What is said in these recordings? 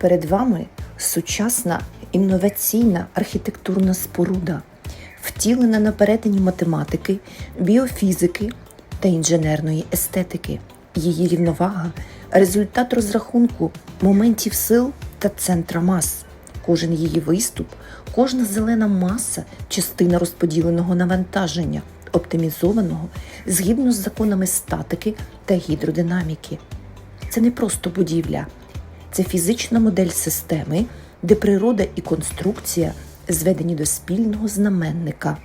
Перед вами сучасна інноваційна архітектурна споруда, втілена на перетині математики, біофізики та інженерної естетики. Її рівновага результат розрахунку моментів сил та центра мас. Кожен її виступ, кожна зелена маса частина розподіленого навантаження, оптимізованого згідно з законами статики та гідродинаміки. Це не просто будівля, це фізична модель системи, де природа і конструкція зведені до спільного знаменника.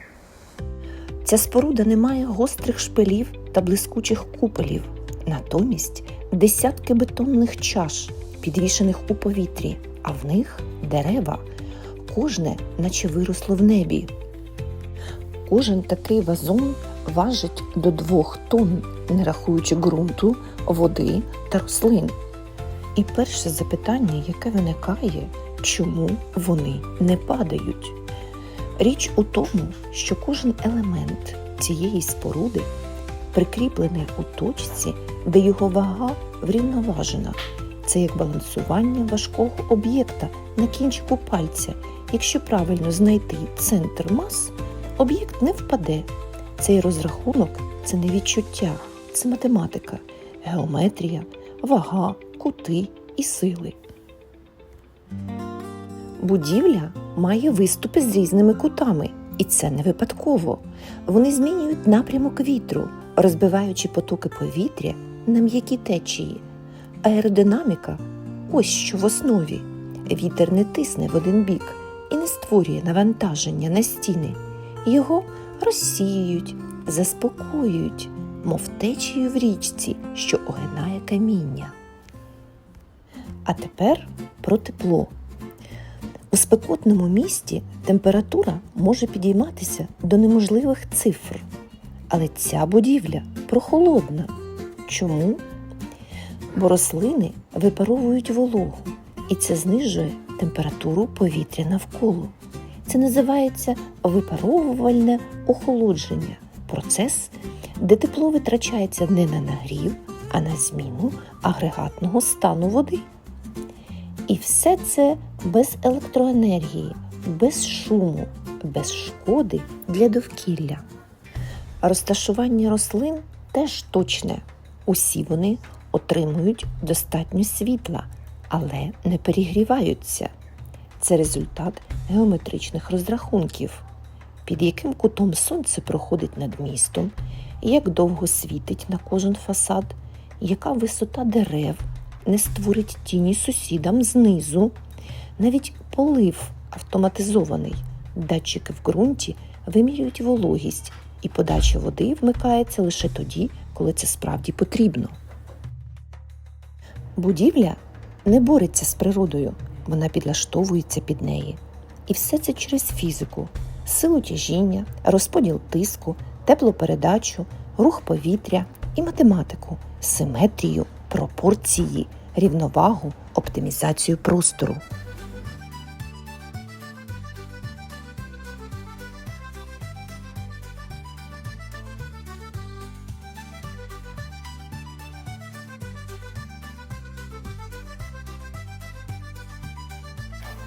Ця споруда не має гострих шпилів та блискучих куполів, натомість десятки бетонних чаш, підвішених у повітрі, а в них дерева, кожне, наче виросло в небі. Кожен такий вазон важить до двох тонн, не рахуючи ґрунту, води та рослин. І перше запитання, яке виникає, чому вони не падають? Річ у тому, що кожен елемент цієї споруди прикріплений у точці, де його вага врівноважена. Це як балансування важкого об'єкта на кінчику пальця. Якщо правильно знайти центр мас, об'єкт не впаде. Цей розрахунок це не відчуття, це математика, геометрія, вага, кути і сили. Будівля має виступи з різними кутами, і це не випадково. Вони змінюють напрямок вітру, розбиваючи потоки повітря на м'які течії. Аеродинаміка ось що в основі. Вітер не тисне в один бік і не створює навантаження на стіни. Його розсіюють, заспокоюють, мов течію в річці, що огинає каміння. А тепер про тепло. У спекотному місті температура може підійматися до неможливих цифр. Але ця будівля прохолодна. Чому? Бо рослини випаровують вологу, і це знижує температуру повітря навколо. Це називається випаровувальне охолодження процес, де тепло витрачається не на нагрів, а на зміну агрегатного стану води. І все це без електроенергії, без шуму, без шкоди для довкілля. Розташування рослин теж точне. Усі вони отримують достатньо світла, але не перегріваються. Це результат геометричних розрахунків, під яким кутом сонце проходить над містом, як довго світить на кожен фасад, яка висота дерев не створить тіні сусідам знизу. Навіть полив автоматизований. Датчики в ґрунті вимірюють вологість, і подача води вмикається лише тоді, коли це справді потрібно. Будівля не бореться з природою, вона підлаштовується під неї. І все це через фізику, силу тяжіння, розподіл тиску, теплопередачу, рух повітря і математику, симетрію, пропорції, рівновагу, оптимізацію простору.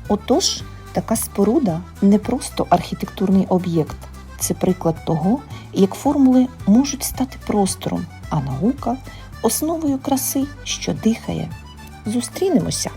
Отож, така споруда не просто архітектурний об'єкт, це приклад того, як формули можуть стати простором, а наука основою краси, що дихає. Зустрінемося!